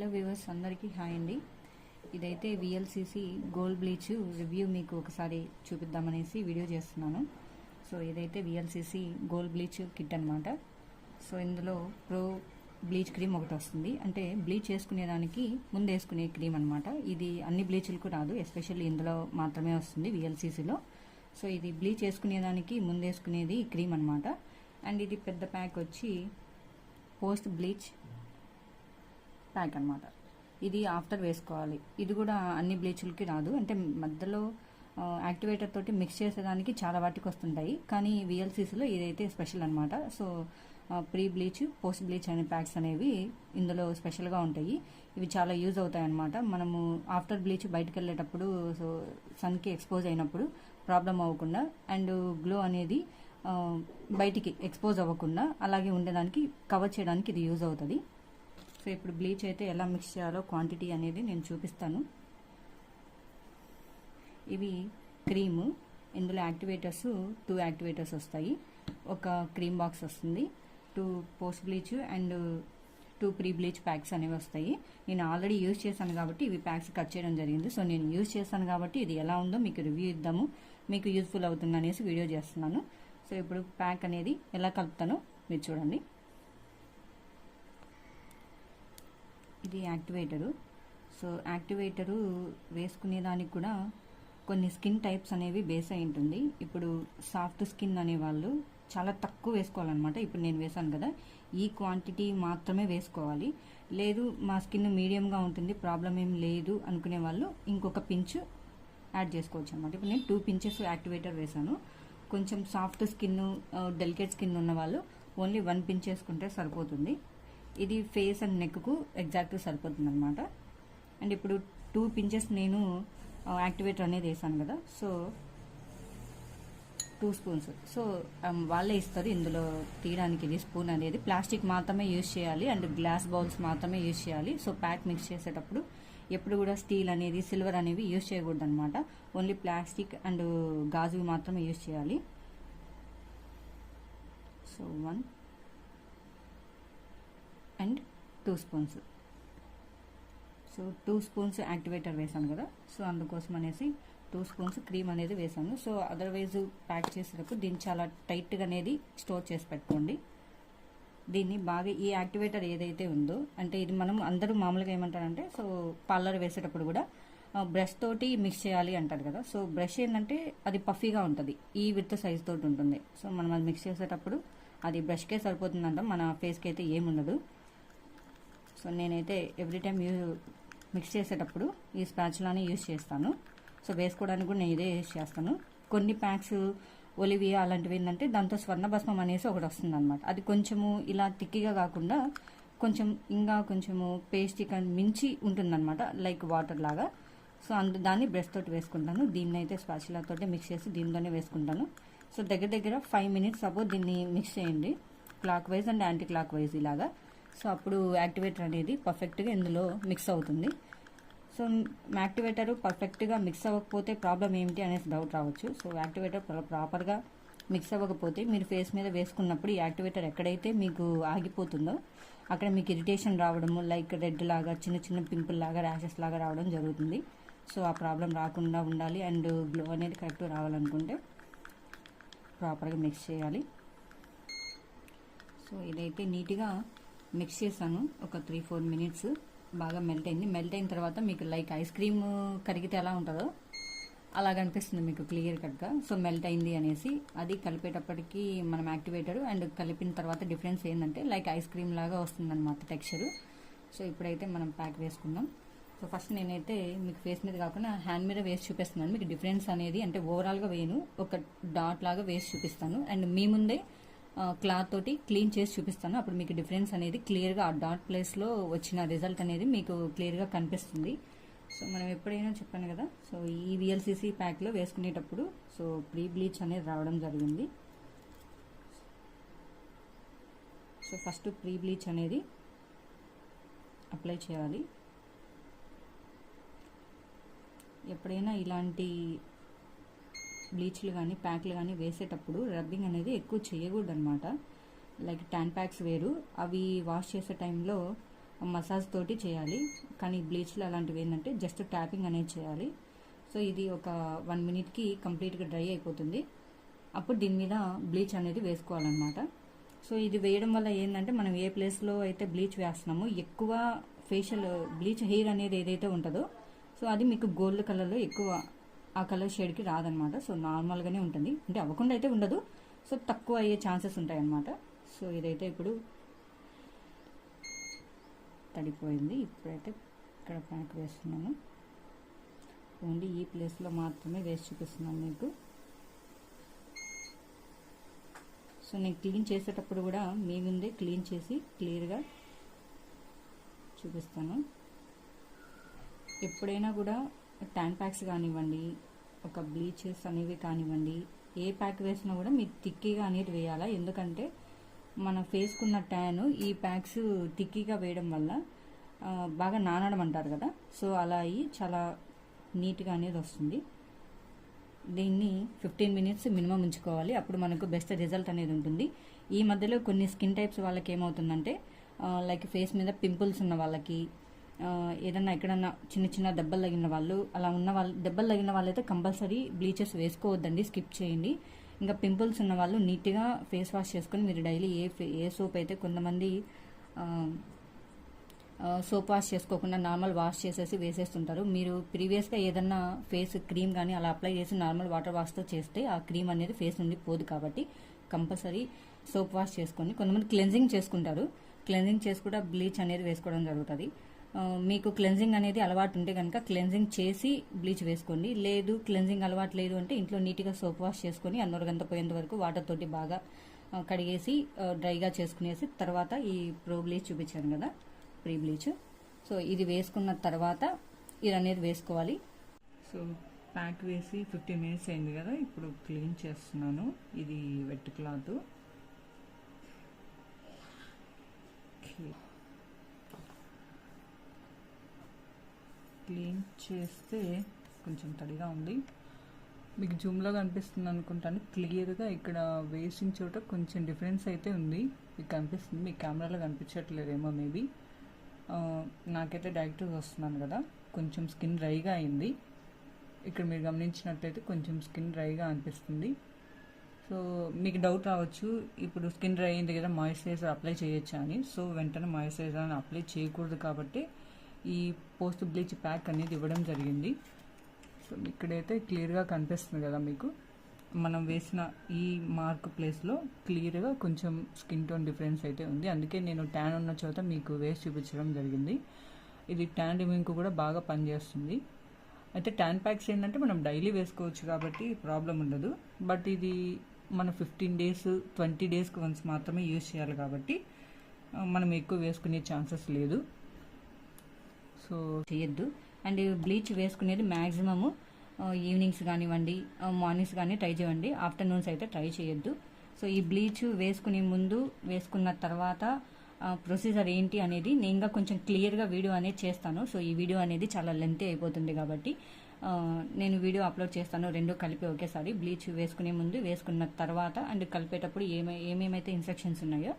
Hello viewers అందరికీ hi అండి. ఇదైతే విఎల్సిసి గోల్డ్ బ్లీచ్ రివ్యూ మీకు ఒకసారి చూపిద్దామనేసి వీడియో చేస్తున్నాను. సో ఇదైతే విఎల్సిసి గోల్డ్ బ్లీచ్ కిట్ అనమాట సో ఇందులో ప్రో బ్లీచ్ క్రీమ్ ఒకటి వస్తుంది. అంటే బ్లీచ్ వేసుకునేదానికి ముందు వేసుకునే క్రీమ్ అనమాట ఇది అన్ని బ్లీచ్లకు రాదు ఎస్పెషల్లీ ఇందులో మాత్రమే వస్తుంది విఎల్సిసిలో సో ఇది బ్లీచ్ వేసుకునేదానికి ముందు వేసుకునేది క్రీమ్ అనమాట అండ్ ఇది పెద్ద ప్యాక్ వచ్చి పోస్ట్ బ్లీచ్ ప్యాక్ అనమాట ఇది ఆఫ్టర్ వేసుకోవాలి. ఇది కూడా అన్ని బ్లీచులకి రాదు. అంటే మధ్యలో యాక్టివేటర్ తోటి మిక్స్ చేసేదానికి చాలా వాటికి వస్తుంటాయి. కానీ విఎల్సీసీలో ఇదైతే స్పెషల్ అనమాట so pre bleach post bleach అనే ప్యాక్స్ అనేవి ఇందులో స్పెషల్గా ఉంటాయి. ఇవి చాలా యూజ్ అవుతాయి అనమాట మనము ఆఫ్టర్ బ్లీచ్ బయటకు వెళ్ళేటప్పుడు సో సన్కి ఎక్స్పోజ్ అయినప్పుడు ప్రాబ్లం అవ్వకుండా అండ్ గ్లో అనేది బయటికి ఎక్స్పోజ్ అవ్వకుండా అలాగే ఉండడానికి కవర్ చేయడానికి ఇది యూజ్ అవుతుంది. సో ఇప్పుడు బ్లీచ్ అయితే ఎలా మిక్స్ చేయాలో క్వాంటిటీ అనేది నేను చూపిస్తాను. ఇవి క్రీము ఇందులో యాక్టివేటర్స్ టూ యాక్టివేటర్స్ వస్తాయి. ఒక క్రీమ్ బాక్స్ వస్తుంది two post bleach and two pre bleach packs అనేవి వస్తాయి. నేను ఆల్రెడీ యూజ్ చేశాను కాబట్టి ఇవి ప్యాక్స్ కట్ చేయడం జరిగింది. సో నేను యూజ్ చేశాను కాబట్టి ఇది ఎలా ఉందో మీకు రివ్యూ ఇద్దాము. మీకు యూజ్ఫుల్ అవుతుంది అనేసి వీడియో చేస్తున్నాను. సో ఇప్పుడు ప్యాక్ అనేది ఎలా కలుపుతానో మీరు చూడండి. ఇది యాక్టివేటరు. సో యాక్టివేటరు వేసుకునేదానికి కూడా కొన్ని స్కిన్ టైప్స్ అనేవి బేస్ అయి ఉంటుంది. ఇప్పుడు సాఫ్ట్ స్కిన్ అనేవాళ్ళు చాలా తక్కువ వేసుకోవాలన్నమాట. ఇప్పుడు నేను వేసాను కదా ఈ క్వాంటిటీ మాత్రమే వేసుకోవాలి. లేదు మా స్కిన్ మీడియంగా ఉంటుంది ప్రాబ్లం ఏం లేదు అనుకునే వాళ్ళు ఇంకొక పించు యాడ్ చేసుకోవచ్చు అనమాట ఇప్పుడు నేను టూ పించెస్ యాక్టివేటర్ వేసాను కొంచెం సాఫ్ట్ స్కిన్ డెలికేట్ స్కిన్ ఉన్న వాళ్ళు ఓన్లీ వన్ పించ్ వేసుకుంటే సరిపోతుంది. ఇది ఫేస్ అండ్ నెక్కు ఎగ్జాక్ట్గా సరిపోతుంది అనమాట అండ్ ఇప్పుడు టూ పించెస్ నేను uh, యాక్టివేటర్ అనేది వేసాను కదా. సో టూ స్పూన్స్ సో వాళ్ళే ఇస్తారు ఇందులో తీయడానికి ఇది స్పూన్ అనేది. ప్లాస్టిక్ మాత్రమే యూజ్ చేయాలి. అండ్ గ్లాస్ బౌల్స్ మాత్రమే యూజ్ చేయాలి. సో ప్యాక్ మిక్స్ చేసేటప్పుడు ఎప్పుడు కూడా స్టీల్ అనేది సిల్వర్ అనేవి యూజ్ చేయకూడదు అనమాట ఓన్లీ ప్లాస్టిక్ అండ్ గాజువి మాత్రమే యూజ్ చేయాలి. So one and two spoons. So two spoons activator వేసాను కదా. సో అందుకోసం అనేసి టూ స్పూన్స్ క్రీమ్ అనేది వేసాను. సో అదర్వైజ్ ప్యాక్ చేసేటప్పుడు దీన్ని చాలా టైట్గా అనేది స్టోర్ చేసి పెట్టుకోండి. దీన్ని బాగా ఈ యాక్టివేటర్ ఏదైతే ఉందో అంటే ఇది మనం అందరూ మామూలుగా ఏమంటారంటే సో పార్లర్ వేసేటప్పుడు కూడా బ్రష్ తోటి మిక్స్ చేయాలి అంటారు కదా. సో బ్రష్ ఏంటంటే అది పఫీగా ఉంటుంది. ఈ విత్ సైజ్ తోటి ఉంటుంది. సో మనం అది మిక్స్ చేసేటప్పుడు అది బ్రష్కే సరిపోతుందంట. మన ఫేస్కి అయితే ఏముండదు. సో నేనైతే ఎవ్రీ టైం యూ మిక్స్ చేసేటప్పుడు ఈ స్పాచ్లానే యూజ్ చేస్తాను. సో వేసుకోవడానికి కూడా నేను ఇదే యూజ్ చేస్తాను. కొన్ని ప్యాక్స్ ఒలివియా అలాంటివి ఏంటంటే దాంతో స్వర్ణ భస్మం అనేసి ఒకటి వస్తుంది అనమాట అది కొంచెము ఇలా తిక్కిగా కాకుండా కొంచెం ఇంకా కొంచెము పేస్ట్ మించి ఉంటుందన్నమాట లైక్ వాటర్ లాగా. సో అందు దాన్ని బ్రష్ తోటి వేసుకుంటాను. దీన్ని అయితే స్పాచులా మిక్స్ చేసి దీనితోనే వేసుకుంటాను. సో దగ్గర దగ్గర ఫైవ్ మినిట్స్ అబో దీన్ని మిక్స్ చేయండి. Clockwise and anti clock wise ఇలాగా. సో అప్పుడు యాక్టివేటర్ అనేది పర్ఫెక్ట్గా ఇందులో మిక్స్ అవుతుంది. సో యాక్టివేటర్ పర్ఫెక్ట్గా మిక్స్ అవ్వకపోతే ప్రాబ్లం ఏమిటి అనేసి డౌట్ రావచ్చు. సో యాక్టివేటర్ ప్రాపర్గా మిక్స్ అవ్వకపోతే మీరు ఫేస్ మీద వేసుకున్నప్పుడు ఈ యాక్టివేటర్ ఎక్కడైతే మీకు ఆగిపోతుందో అక్కడ మీకు ఇరిటేషన్ రావడము లైక్ రెడ్ లాగా చిన్న చిన్న పింపుల్ లాగా ర్యాషెస్ లాగా రావడం జరుగుతుంది. సో ఆ ప్రాబ్లం రాకుండా ఉండాలి అండ్ గ్లో అనేది కరెక్ట్గా రావాలనుకుంటే ప్రాపర్గా మిక్స్ చేయాలి. సో ఇదైతే నీట్గా మిక్స్ చేశాను. ఒక త్రీ ఫోర్ మినిట్స్ బాగా మెల్ట్ అయింది. మెల్ట్ అయిన తర్వాత మీకు లైక్ ఐస్ క్రీమ్ కరిగితే ఎలా ఉంటుందో అలా కనిపిస్తుంది మీకు క్లియర్ కట్గా సో మెల్ట్ అయింది అనేసి అది కలిపేటప్పటికి మనం యాక్టివేటర్ అండ్ కలిపిన తర్వాత డిఫరెన్స్ ఏంటంటే లైక్ ఐస్ క్రీమ్ లాగా వస్తుంది అనమాట టెక్స్చరు సో ఇప్పుడైతే మనం ప్యాక్ వేసుకుందాం. సో ఫస్ట్ నేనైతే మీకు ఫేస్ మీద కాకుండా హ్యాండ్ మీద వేసి చూపిస్తున్నాను. మీకు డిఫరెన్స్ అనేది అంటే ఓవరాల్గా వేయను. ఒక డాట్ లాగా వేసి చూపిస్తాను. అండ్ మీ ముందే క్లాత్ తోటి క్లీన్ చేసి చూపిస్తాను. అప్పుడు మీకు డిఫరెన్స్ అనేది క్లియర్గా ఆ డాట్ ప్లేస్లో వచ్చిన రిజల్ట్ అనేది మీకు క్లియర్గా కనిపిస్తుంది. సో మనం ఎప్పుడైనా చెప్పాను కదా? సో ఈ విఎల్సిసి ప్యాక్లో వేసుకునేటప్పుడు సో ప్రీ బ్లీచ్ అనేది రావడం జరిగింది. సో ఫస్ట్ ప్రీ బ్లీచ్ అనేది అప్లై చేయాలి. ఎప్పుడైనా ఇలాంటి బ్లీచ్లు కానీ ప్యాక్లు కానీ వేసేటప్పుడు రబ్బింగ్ అనేది ఎక్కువ చేయకూడదు అనమాట లైక్ ట్యాన్ ప్యాక్స్ వేరు. అవి వాష్ చేసే టైంలో మసాజ్ తోటి చేయాలి. కానీ బ్లీచ్లు అలాంటివి ఏంటంటే జస్ట్ ట్యాపింగ్ అనేది చేయాలి. సో ఇది ఒక వన్ మినిట్కి కంప్లీట్గా డ్రై అయిపోతుంది. అప్పుడు దీని మీద బ్లీచ్ అనేది వేసుకోవాలన్నమాట. సో ఇది వేయడం వల్ల ఏంటంటే మనం ఏ ప్లేస్లో అయితే బ్లీచ్ వేస్తున్నామో ఎక్కువ ఫేషియల్ బ్లీచ్ హెయిర్ అనేది ఏదైతే ఉంటుందో సో అది మీకు గోల్డ్ కలర్లో ఎక్కువ ఆ కలర్ షేడ్కి రాదనమాట. సో నార్మల్గానే ఉంటుంది. అంటే అవ్వకుండా అయితే ఉండదు. సో తక్కువ అయ్యే ఛాన్సెస్ ఉంటాయి అన్నమాట సో ఇదైతే ఇప్పుడు తడిపోయింది. ఇప్పుడైతే ఇక్కడ ప్యాక్ వేస్తున్నాను. ఓన్లీ ఈ ప్లేస్లో మాత్రమే వేసి చూపిస్తున్నాను మీకు. సో నేను క్లీన్ చేసేటప్పుడు కూడా మీ ముందే క్లీన్ చేసి క్లియర్గా చూపిస్తాను. ఎప్పుడైనా కూడా ట్యాన్ ప్యాక్స్ కానివ్వండి ఒక బ్లీచెస్ అనేవి కానివ్వండి ఏ ప్యాక్ వేసినా కూడా మీరు తిక్కిగా అనేది వేయాలా? ఎందుకంటే మన ఫేస్కున్న ట్యాన్ ఈ ప్యాక్స్ తిక్కిగా వేయడం వల్ల బాగా నానడం అంటారు కదా? సో అలా అయ్యి చాలా నీట్గా అనేది వస్తుంది. దీన్ని ఫిఫ్టీన్ మినిట్స్ మినిమం ఉంచుకోవాలి. అప్పుడు మనకు బెస్ట్ రిజల్ట్ అనేది ఉంటుంది. ఈ మధ్యలో కొన్ని స్కిన్ టైప్స్ వాళ్ళకి ఏమవుతుందంటే లైక్ ఫేస్ మీద పింపుల్స్ ఉన్న వాళ్ళకి ఏదన్నా ఎక్కడన్నా చిన్న చిన్న దెబ్బలు తగిన వాళ్ళు అలా ఉన్న వాళ్ళు దెబ్బలు తగిన వాళ్ళైతే కంపల్సరీ బ్లీచెస్ వేసుకోవద్దండి స్కిప్ చేయండి. ఇంకా పింపుల్స్ ఉన్న వాళ్ళు నీట్గా ఫేస్ వాష్ చేసుకొని మీరు డైలీ ఏ ఏ సోప్ అయితే కొంతమంది సోప్ వాష్ చేసుకోకుండా నార్మల్ వాష్ చేసేసి వేసేస్తుంటారు. మీరు ప్రీవియస్గా ఏదన్నా ఫేస్ క్రీమ్ కానీ అలా అప్లై చేసి నార్మల్ వాటర్ వాష్తో చేస్తే ఆ క్రీమ్ అనేది ఫేస్ నుండి పోదు కాబట్టి కంపల్సరీ సోప్ వాష్ చేసుకొని కొంతమంది క్లెన్జింగ్ చేసుకుంటారు. క్లెన్జింగ్ చేసి కూడా బ్లీచ్ అనేది వేసుకోవడం జరుగుతుంది. మీకు క్లెన్జింగ్ అనేది అలవాటు ఉంటే కనుక క్లెన్జింగ్ చేసి బ్లీచ్ వేసుకోండి. లేదు క్లెన్జింగ్ అలవాటు లేదు అంటే ఇంట్లో నీట్గా సోప్ వాష్ చేసుకొని అన్నొరగంత పోయేంత వరకు వాటర్ తోటి బాగా కడిగేసి డ్రైగా చేసుకునేసి తర్వాత ఈ ప్రో బ్లీచ్ చూపించాను కదా ప్రీ బ్లీచ్ సో ఇది వేసుకున్న తర్వాత ఇది అనేది వేసుకోవాలి. సో ప్యాక్ వేసి ఫిఫ్టీన్ మినిట్స్ అయింది కదా ఇప్పుడు క్లీన్ చేస్తున్నాను. ఇది వెట్ క్లాత్ క్లీన్ చేస్తే కొంచెం తడిగా ఉంది. మీకు జూమ్లో కనిపిస్తుంది అనుకుంటాను. క్లియర్గా ఇక్కడ వేసిన చోట కొంచెం డిఫరెన్స్ అయితే ఉంది. మీకు కనిపిస్తుంది. మీ కెమెరాలో కనిపించట్లేదేమో మేబీ. నాకైతే డైరెక్ట్ వస్తున్నాను కదా. కొంచెం స్కిన్ డ్రైగా అయింది. ఇక్కడ మీరు గమనించినట్లయితే కొంచెం స్కిన్ డ్రైగా అనిపిస్తుంది. సో మీకు డౌట్ రావచ్చు. ఇప్పుడు స్కిన్ డ్రై అయింది కదా మాయిశ్చరైజర్ అప్లై చేయొచ్చా అని. సో వెంటనే మాయిశ్చరైజర్ అని అప్లై చేయకూడదు కాబట్టి ఈ పోస్ట్ బ్లీచ్ ప్యాక్ అనేది ఇవ్వడం జరిగింది. సో ఇక్కడైతే క్లియర్గా కనిపిస్తుంది కదా మీకు. మనం వేసిన ఈ మార్క్ ప్లేస్లో క్లియర్గా కొంచెం స్కిన్ టోన్ డిఫరెన్స్ అయితే ఉంది. అందుకే నేను ట్యాన్ ఉన్న చోట మీకు వేసి చూపించడం జరిగింది. ఇది ట్యాన్ రిమూవింగ్కి కూడా బాగా పనిచేస్తుంది. అయితే ట్యాన్ ప్యాక్స్ ఏంటంటే మనం డైలీ వేసుకోవచ్చు కాబట్టి ప్రాబ్లం ఉండదు. బట్ ఇది మన ఫిఫ్టీన్ డేస్ ట్వంటీ డేస్కి వన్స్ మాత్రమే యూజ్ చేయాలి కాబట్టి మనం ఎక్కువ వేసుకునే ఛాన్సెస్ లేదు. సో చేయొద్దు. అండ్ బ్లీచ్ వేసుకునేది మ్యాక్సిమము ఈవినింగ్స్ కానివ్వండి మార్నింగ్స్ కానీ ట్రై చేయండి. ఆఫ్టర్నూన్స్ అయితే ట్రై చేయొద్దు. సో ఈ బ్లీచ్ వేసుకునే ముందు వేసుకున్న తర్వాత ప్రొసీజర్ ఏంటి అనేది నేను ఇంకా కొంచెం క్లియర్గా వీడియో అనేది చేస్తాను. సో ఈ వీడియో అనేది చాలా లెంతీ అయిపోతుంది కాబట్టి నేను వీడియో అప్లోడ్ చేస్తాను. రెండు కలిపి ఒకేసారి. బ్లీచ్ వేసుకునే ముందు వేసుకున్న తర్వాత అండ్ కలిపేటప్పుడు ఏమే ఏమేమైతే ఇన్స్ట్రక్షన్స్ ఉన్నాయో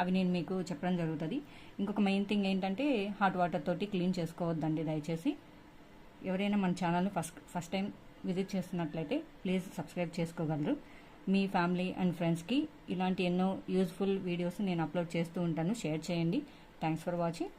అవి నేను మీకు చెప్పడం జరుగుతుంది. ఇంకొక మెయిన్ థింగ్ ఏంటంటే హాట్ వాటర్ తోటి క్లీన్ చేసుకోవద్దండి దయచేసి. ఎవరైనా మన ఛానల్ని ఫస్ట్ ఫస్ట్ టైం విజిట్ చేస్తున్నట్లయితే ప్లీజ్ సబ్స్క్రైబ్ చేసుకోగలరు. మీ ఫ్యామిలీ అండ్ ఫ్రెండ్స్కి ఇలాంటి ఎన్నో యూజ్ఫుల్ వీడియోస్ నేను అప్లోడ్ చేస్తూ ఉంటాను. షేర్ చేయండి. Thanks for watching